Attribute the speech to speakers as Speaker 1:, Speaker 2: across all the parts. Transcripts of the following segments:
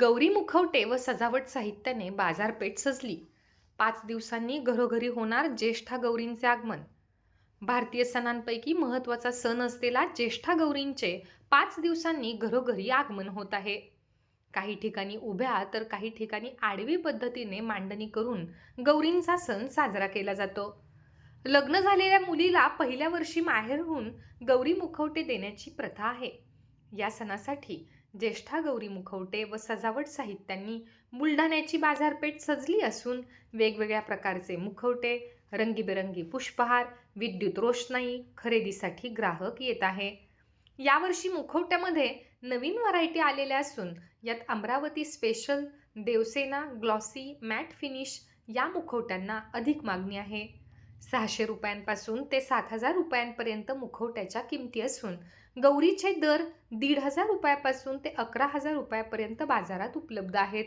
Speaker 1: Gauri मुखवटे व सजावट साहित्याने बाजारपेठ सजली. पाच दिवसांनी घरोघरी होणार ज्येष्ठा गौरींचे आगमन. भारतीय सणांपैकी महत्त्वाचा सण असलेला ज्येष्ठा गौरींचे पाच दिवसांनी घरोघरी आगमन होत आहे. काही ठिकाणी उभ्या तर काही ठिकाणी आडवी पद्धतीने मांडणी करून गौरींचा सण साजरा केला जातो. लग्न झालेल्या मुलीला पहिल्या वर्षी माहेरहून गौरी मुखवटे देण्याची प्रथा आहे. या सणासाठी ज्येष्ठा गौरी मुखवटे व सजावट साहित्यांनी बुलढाण्याची बाजारपेठ सजली असून वेगवेगळ्या प्रकारचे मुखवटे रंगीबेरंगी पुष्पहार विद्युत रोषणाई खरेदीसाठी ग्राहक येत आहे. यावर्षी मुखवट्यामध्ये नवीन व्हरायटी आलेल्या असून यात Amravati special Devsena glossy matte finish या मुखवट्यांना अधिक मागणी आहे. सहाशे रुपयांपासून ते सात हजार रुपयांपर्यंत मुखवट्याच्या किमती असून गौरीचे दर दीड हजार रुपयापासून ते अकरा हजार रुपयापर्यंत बाजारात उपलब्ध आहेत.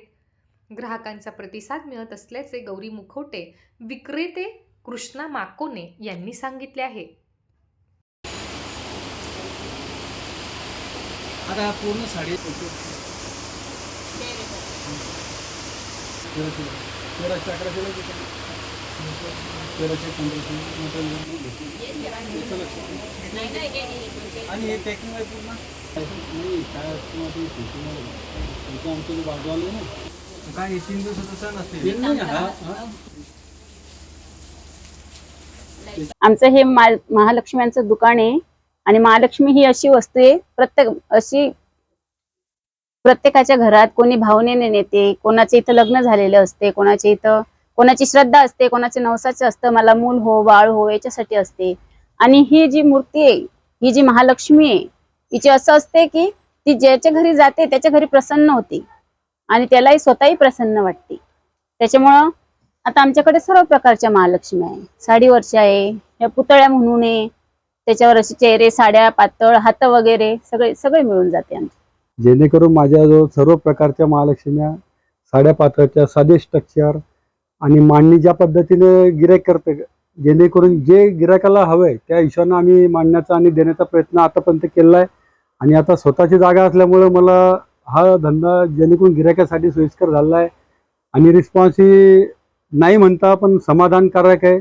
Speaker 1: ग्राहकांचा प्रतिसाद मिळत असल्याचे गौरी मुखवटे विक्रेते कृष्णा माकोने यांनी सांगितले आहे.
Speaker 2: आता पूर्ण साडी देतो. तेराशे पंधराशे आणि हे पॅकिंग आहे पूर्ण? नाही काय असतं ते आमचं जे बाजूवाले ना काय हे तीन दिवसाचा सण असते तीन नाही, हा.
Speaker 3: आमचं हे मा महालक्ष्म्यांचं दुकान आहे. आणि महालक्ष्मी ही अशी वस्तू आहे प्रत्येक अशी प्रत्येकाच्या घरात कोणी भावनेने नेते कोणाच्या इथं लग्न झालेलं असते कोणाच्या इथं कोणाची श्रद्धा असते कोणाचे नवसाचं असतं मला मूल हो बाळ हो याच्यासाठी असते. आणि ही जी मूर्ती आहे ही जी महालक्ष्मी आहे हिची असं असते की ती ज्याच्या घरी जाते त्याच्या घरी प्रसन्न होते. आणि त्यालाही स्वतःही प्रसन्न वाटते. त्याच्यामुळं आता आमच्याकडे सर्व प्रकारच्या महालक्ष्मी आहे. साडीवरच्या आहे या पुतळ्या म्हणून आहे त्याच्यावर असे चेहरे साड्या पातळ हात वगैरे सगळे सगळे मिळून जाते आमचे.
Speaker 4: जेणेकरून माझ्याजवळ सर्व प्रकारच्या महालक्ष्म्या साड्या पातळच्या साधे स्ट्रक्चर आणि मांडणी ज्या पद्धतीने गिरायक करते जेणेकरून जे गिरायकाला आहे त्या हिशोबानं आम्ही मांडण्याचा आणि देण्याचा प्रयत्न आतापर्यंत केलेला आहे आणि आता स्वतःची जागा असल्यामुळं मला हा धंदा जेणेकरून गिरायकासाठी सोयीस्कर झालेला आहे आणि रिस्पॉन्स ही नाही म्हणता पण समाधानकारक आहे.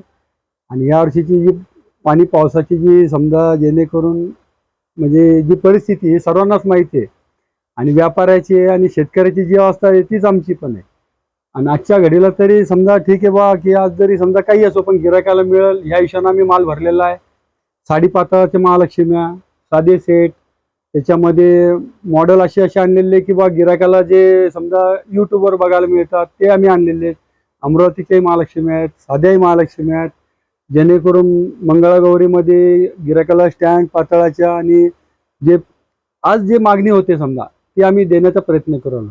Speaker 4: आणि यावर्षीची जी पाणी पावसाची जी समजा जेणेकरून म्हणजे जी परिस्थिती ही सर्वांनाच माहिती आहे. आणि व्यापाऱ्याची आहे आणि शेतकऱ्याची जी अवस्था आहे तीच आमची पण आहे. आणि आजच्या घडीला तरी समजा ठीक आहे बा की आज जरी समजा काही असो पण गिरायकाला मिळेल ह्या हिशोबाने आम्ही माल भरलेला आहे. साडी पातळाचे महालक्ष्म्या साधे सेट. त्याच्यामध्ये मॉडेल असे असे आणलेले की बा गिरायकाला जे समजा यूट्यूबवर बघायला मिळतात ते आम्ही आणलेले आहेत. अमरावतीच्याही महालक्ष्मी आहेत साध्याही महालक्ष्मी आहेत. जेणेकरून मंगळागौरीमध्ये गिरायकाला स्टँड पातळाच्या आणि जे आज जे मागणी होते समजा ती आम्ही देण्याचा प्रयत्न करलो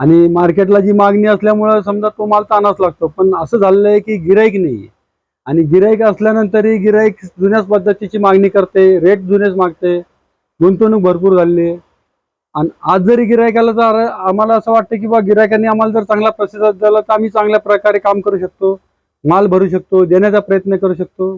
Speaker 4: आणि मार्केटला जी मागणी असल्यामुळं समजा तो माल ताणाच लागतो. पण असं झालेलं आहे की गिराईक नाही आणि गिराईक असल्यानंतरही गिराईक जुन्याच पद्धतीची मागणी करते रेट जुनेच मागते गुंतवणूक भरपूर झालेली आहे. आणि आज जरी गिरायकाला जर आम्हाला असं वाटतं की बा गिरायकांनी आम्हाला जर चांगला प्रतिसाद दिला तर आम्ही चांगल्या प्रकारे काम करू शकतो माल भरू शकतो देण्याचा प्रयत्न करू शकतो.